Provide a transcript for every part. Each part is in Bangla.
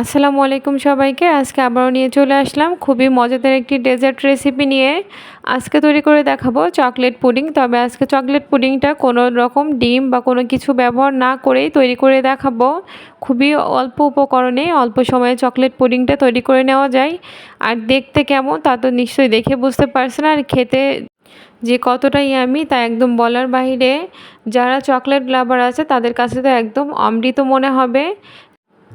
আসসালামু আলাইকুম সবাইকে। আজকে আবারও নিয়ে চলে আসলাম খুবই মজাদার একটি ডেজার্ট রেসিপি নিয়ে। আজকে তৈরি করে দেখাবো চকলেট পুডিং তবে আজকে চকলেট পুডিংটা কোনো রকম ডিম বা কোনো কিছু ব্যবহার না করেই তৈরি করে দেখাবো। খুবই অল্প উপকরণে অল্প সময়ে চকলেট পুডিংটা তৈরি করে নেওয়া যায়। আর দেখতে কেমন তা তো নিশ্চয়ই দেখে বুঝতে পারছেন। আর খেতে যে কতটাই আমি তা একদম বলার বাহিরে। যারা চকলেট লাভার আছে তাদের কাছে তো একদম অমৃত মনে হবে।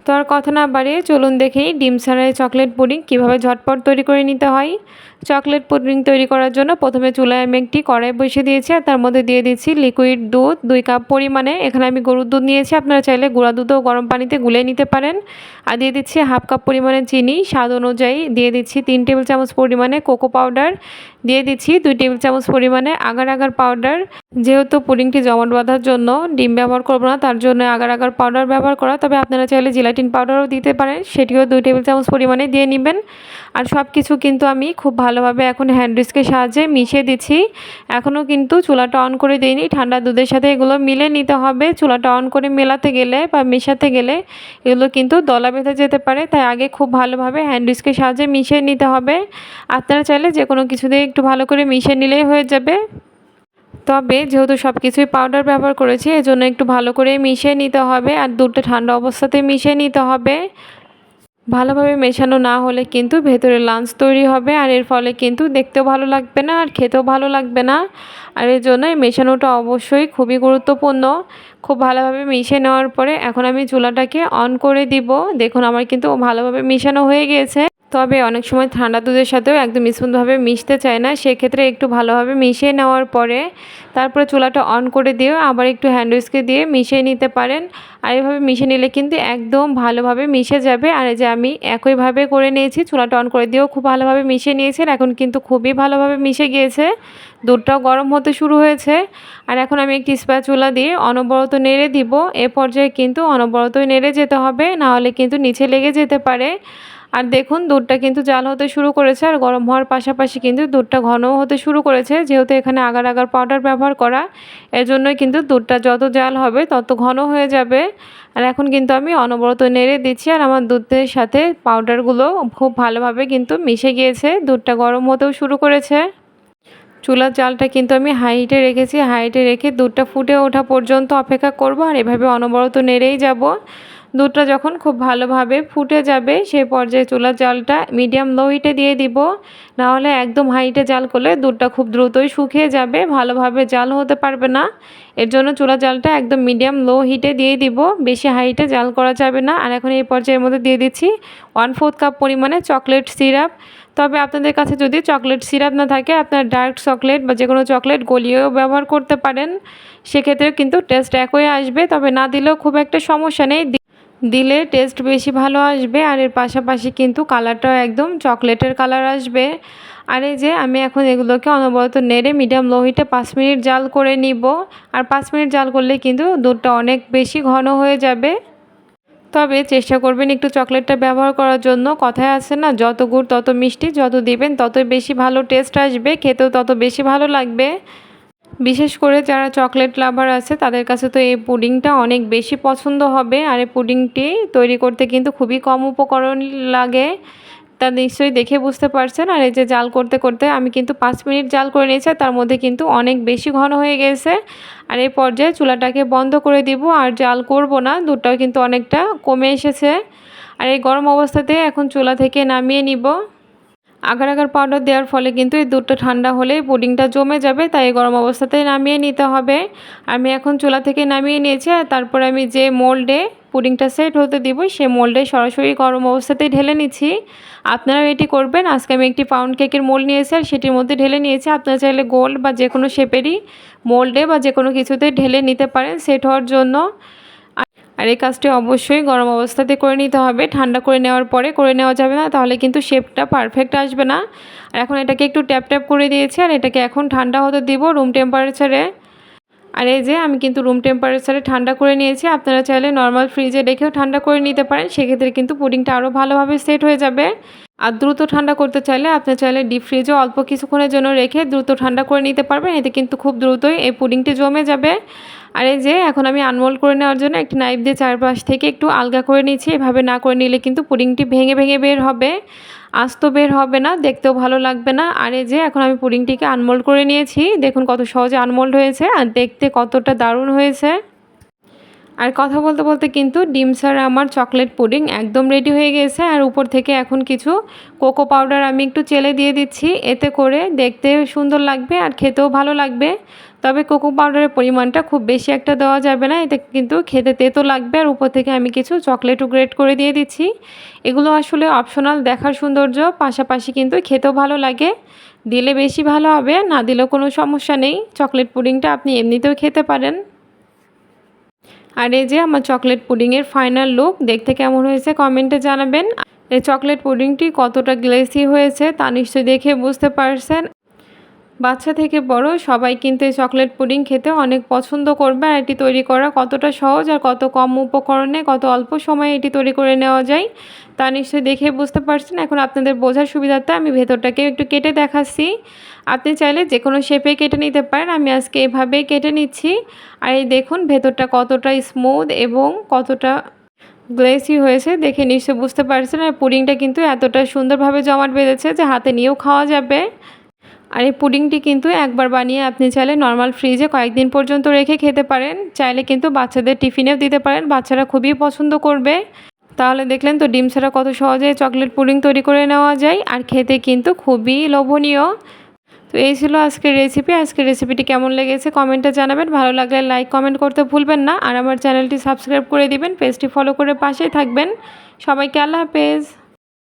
তো আর কথা না বাড়িয়ে চলুন দেখেই ডিম ছাড়াই চকলেট পুডিং কীভাবে ঝটপট তৈরি করে নিতে হয়। চকলেট পুডিং তৈরি করার জন্য প্রথমে চুলায় আমি একটি কড়াই বসিয়ে দিয়েছি আর তার মধ্যে দিয়ে দিচ্ছি লিকুইড দুধ দুই কাপ পরিমাণে। এখানে আমি গরুর দুধ নিয়েছি, আপনারা চাইলে গুঁড়া দুধও গরম পানিতে গুলে নিতে পারেন। আর দিয়ে দিচ্ছি হাফ কাপ পরিমাণে চিনি, স্বাদ অনুযায়ী। দিয়ে দিচ্ছি তিন টেবিল চামচ পরিমাণে কোকো পাউডার দিয়ে দিচ্ছি দুই টেবিল চামচ পরিমাণে আগার আগার পাউডার যেহেতু পুডিংটি জমাট বাঁধার জন্য, ডিম ব্যবহার করব না, তার জন্য আগার আগার পাউডার ব্যবহার করা। তবে আপনারা চাইলে জিলাটিন পাউডারও দিতে পারেন, সেটিও দুই টেবিল চামচ পরিমাণে দিয়ে নেবেন। আর সব কিছু কিন্তু আমি খুব ভালোভাবে এখন হ্যান্ড রিস্কের সাহায্যে মিশিয়ে দিচ্ছি। এখনও কিন্তু চুলাটা অন করে দিইনি, ঠান্ডা দুধের সাথে এগুলো মিলে নিতে হবে। চুলাটা অন করে মেলাতে গেলে বা মেশাতে গেলে এগুলো কিন্তু দলা বেঁধে যেতে পারে, তাই আগে খুব ভালোভাবে হ্যান্ড ডিস্কের সাহায্যে মিশিয়ে নিতে হবে। আপনারা চাইলে যে কোনো কিছু দিয়ে একটু ভালো করে মিশিয়ে নিলেই হয়ে যাবে। তবে যেহেতু সব কিছুই পাউডার ব্যবহার করেছি, এজন্য একটু ভালো করে মিশিয়ে নিতে হবে আর দুধটা ঠান্ডা অবস্থাতে মিশিয়ে নিতে হবে। ভালোভাবে মেশানো না হলে কিন্তু ভেতরে লাঞ্চ তৈরি হবে আর এর ফলে কিন্তু দেখতেও ভালো লাগবে না আর খেতেও ভালো লাগবে না। আর এর জন্য মেশানোটা অবশ্যই খুবই গুরুত্বপূর্ণ। খুব ভালোভাবে মিশিয়ে নেওয়ার পরে এখন আমি চুলাটাকে অন করে দিব। দেখুন আমার কিন্তু ভালোভাবে মিশানো হয়ে গিয়েছে। তবে অনেক সময় ঠান্ডা দুধের সাথেও একদম স্মুথভাবে মিশতে চায় না। সেক্ষেত্রে একটু ভালোভাবে মিশিয়ে নেওয়ার পরে তারপরে চুলাটা অন করে দিয়েও আবার একটু হ্যান্ডউইচকে দিয়ে মিশিয়ে নিতে পারেন। আর এভাবে মিশিয়ে নিলে কিন্তু একদম ভালোভাবে মিশে যাবে। আর এই যে আমি একইভাবে করে নিয়েছি, চুলাটা অন করে দিয়েও খুব ভালোভাবে মিশিয়ে নিয়েছেন। এখন কিন্তু খুবই ভালোভাবে মিশে গিয়েছে। দুধটাও গরম হতে শুরু হয়েছে। আর এখন আমি একটি চুলা দিয়ে অনবরত নেড়ে দিব। এ পর্যায়ে কিন্তু অনবরতই নেড়ে যেতে হবে। নাহলে কিন্তু নিচে লেগে যেতে পারে। আর দেখুন, দুধটা কিন্তু জাল হতে শুরু করেছে আর গরম হওয়ার পাশাপাশি কিন্তু দুধটা ঘনও হতে শুরু করেছে। যেহেতু এখানে আগার আগার পাউডার ব্যবহার করা এর জন্যই কিন্তু দুধটা যত জাল হবে তত ঘন হয়ে যাবে। আর এখন কিন্তু আমি অনবরত নেড়ে দিচ্ছি আর আমার দুধের সাথে পাউডারগুলো খুব ভালোভাবে কিন্তু মিশে গিয়েছে। দুধটা গরম হতেও শুরু করেছে। চুলার জালটা কিন্তু আমি হাইটে রেখেছি। হাইটে রেখে দুধটা ফুটে ওঠা পর্যন্ত অপেক্ষা করব আর এভাবে অনবরত নেড়েই যাব। দুধটা যখন খুব ভালোভাবে ফুটে যাবে সেই পর্যায়ে চুলার জালটা মিডিয়াম লো হিটে দিয়ে দিব। নাহলে একদম হাইটে জাল করলে দুধটা খুব দ্রুতই শুকিয়ে যাবে, ভালোভাবে জাল হতে পারবে না। এর জন্য চুলা জালটা একদম মিডিয়াম লো হিটে দিয়ে দিব। বেশি হাইটে জাল করা যাবে না। আর এখন এই পর্যায়ের মধ্যে দিয়ে দিচ্ছি ওয়ান ফোর্থ কাপ পরিমাণে চকলেট সিরাপ তবে আপনাদের কাছে যদি চকলেট সিরাপ না থাকে, আপনার ডার্ক চকলেট বা যে কোনো চকলেট গলিয়েও ব্যবহার করতে পারেন। সেক্ষেত্রেও কিন্তু টেস্ট একই আসবে। তবে না দিলেও খুব একটা সমস্যা নেই। দিলে টেস্ট বেশি ভালো আসবে আর এর পাশাপাশি কিন্তু কালারটাও একদম চকলেটের কালার আসবে। আর এই যে আমি এখন এগুলোকে অনবরত নেড়ে মিডিয়াম লো হিটে পাঁচ মিনিট জাল করে নিব। আর পাঁচ মিনিট জাল করলে কিন্তু দুধটা অনেক বেশি ঘন হয়ে যাবে। তবে চেষ্টা করবেন একটু চকলেটটা ব্যবহার করার জন্য। কথায় আছে না, যত গুড় তত মিষ্টি, যত দিবেন ততই বেশি ভালো টেস্ট আসবে, খেতেও তত বেশি ভালো লাগবে। বিশেষ করে যারা চকলেট লাভার আছে, তাদের কাছে তো এই পুডিংটা অনেক বেশি পছন্দ হবে। আর এই পুডিংটি তৈরি করতে কিন্তু খুবই কম উপকরণ লাগে। তা নিশ্চয়ই দেখে বুঝতে পারছেন। আর এই যে জাল করতে করতে আমি কিন্তু পাঁচ মিনিট জাল করে নিয়েছি তার মধ্যে কিন্তু অনেক বেশি ঘন হয়ে গেছে। আর এই পর্যায়ে চুলাটাকে বন্ধ করে দিব, আর জাল করব না, দুধটাও কিন্তু অনেকটা কমে এসেছে। আর এই গরম অবস্থাতে এখন চুলা থেকে নামিয়ে নিব। আগার আগার পাউডার দেওয়ার ফলে কিন্তু এই দুধটা ঠান্ডা হলে পুডিংটা জমে যাবে, তাই গরম অবস্থাতেই নামিয়ে নিতে হবে। আমি এখন চুলা থেকে নামিয়ে নিয়েছি আর তারপর আমি যে মোল্ডে পুডিংটা সেট হতে দিব সে মোল্ডে সরাসরি গরম অবস্থাতেই ঢেলে নিচ্ছি। আপনারাও এটি করবেন। আজকে আমি একটি পাউন্ড কেকের মোল্ড নিয়েছি আর সেটির মধ্যে ঢেলে নিয়েছি। আপনারা চাইলে গোল্ড বা যে কোনো শেপেরই মোল্ডে বা যে কোনো কিছুতে ঢেলে নিতে পারেন। সেট হওয়ার জন্য আর এই কাজটি অবশ্যই গরম অবস্থাতে করে নিতে হবে। ঠান্ডা করে নেওয়ার পরে করে নেওয়া যাবে না, তাহলে কিন্তু শেপটা পারফেক্ট আসবে না। আর এখন এটাকে একটু ট্যাপ ট্যাপ করে দিয়েছি আর এটাকে এখন ঠান্ডা হতে দিব রুম টেম্পারেচারে আর এই যে আমি কিন্তু রুম টেম্পারেচারে ঠান্ডা করে নিয়েছি, আপনারা চাইলে নর্মাল ফ্রিজে রেখেও ঠান্ডা করে নিতে পারেন। সেক্ষেত্রে কিন্তু পুডিংটা আরও ভালোভাবে সেট হয়ে যাবে। আর দ্রুত ঠান্ডা করতে চাইলে আপনি চাইলে ডিপ ফ্রিজে অল্প কিছুক্ষণের জন্য রেখে দ্রুত ঠান্ডা করে নিতে পারবেন। এতে কিন্তু খুব দ্রুতই এই পুডিংটি জমে যাবে। আর এই যে, এখন আমি আনমোল্ড করে নেওয়ার জন্য একটি নাইফ দিয়ে চারপাশ থেকে একটু আলগা করে নিচ্ছি এভাবে না করে নিলে কিন্তু পুডিংটি ভেঙে ভেঙে বের হবে। আস্ত বের হবে না, দেখতেও ভালো লাগবে না। আর এই যে, এখন আমি পুডিংটিকে আনমোল্ড করে নিয়েছি। দেখুন কত সহজে আনমোল্ড হয়েছে আর দেখতে কতটা দারুণ হয়েছে। আর কথা বলতে বলতে কিন্তু ডিম স্যার আমার চকলেট পুডিং একদম রেডি হয়ে গেছে। আর উপর থেকে এখন কিছু কোকো পাউডার আমি একটু চেলে দিয়ে দিচ্ছি। এতে করে দেখতে সুন্দর লাগবে আর খেতেও ভালো লাগবে। তবে কোকো পাউডারের পরিমাণটা খুব বেশি একটা দেওয়া যাবে না। এতে কিন্তু খেতে তেতো লাগবে আর উপর থেকে আমি কিছু চকলেটও গ্রেট করে দিয়ে দিচ্ছি। এগুলো আসলে অপশনাল দেখার সৌন্দর্য, পাশাপাশি কিন্তু খেতেও ভালো লাগে। দিলে বেশি ভালো হবে, না দিলেও কোনো সমস্যা নেই। চকলেট পুডিংটা আপনি এমনিতেও খেতে পারেন। আর এই যে আমার চকলেট পুডিংয়ের ফাইনাল লুক দেখতে কেমন হয়েছে কমেন্টে জানাবেন। এই চকলেট পুডিংটি কতটা গ্লেসি হয়েছে তা নিশ্চয়ই দেখে বুঝতে পারছেন। বাচ্চা থেকে বড় সবাই কিন্তু এই চকলেট পুডিং খেতে অনেক পছন্দ করবে। আর এটি তৈরি করা কতটা সহজ আর কত কম উপকরণে কত অল্প সময়ে এটি তৈরি করে নেওয়া যায়, তা নিশ্চয়ই দেখে বুঝতে পারছেন। এখন আপনাদের বোঝার সুবিধাতে আমি ভেতরটাকে একটু কেটে দেখাচ্ছি। আপনি চাইলে যে কোনো শেপে কেটে নিতে পারেন। আমি আজকে এভাবেই কেটে নিচ্ছি। আর এই দেখুন ভেতরটা কতটা স্মুথ এবং কতটা গ্লেসি হয়েছে, দেখে নিশ্চয় বুঝতে পারছেন। আর পুডিংটা কিন্তু এতটা সুন্দরভাবে জমাট বেঁধেছে যে হাতে নিয়েও খাওয়া যাবে। আর এই পুডিংটি কিন্তু একবার বানিয়ে আপনি চাইলে নর্মাল ফ্রিজে কয়েকদিন পর্যন্ত রেখে খেতে পারেন। চাইলে কিন্তু বাচ্চাদের টিফিনেও দিতে পারেন। বাচ্চারা খুবই পছন্দ করবে। তাহলে দেখলেন তো ডিম ছাড়া কত সহজে চকলেট পুডিং তৈরি করে নেওয়া যায় আর খেতে কিন্তু খুবই লোভনীয়। তো এই ছিল আজকের রেসিপি আজকের রেসিপিটি কেমন লেগেছে কমেন্টে জানাবেন। ভালো লাগলে লাইক কমেন্ট করতে ভুলবেন না। আর আমার চ্যানেলটি সাবস্ক্রাইব করে দিবেন। পেজটি ফলো করে পাশেই থাকবেন। সবাইকে আল্লাহ হাফেজ।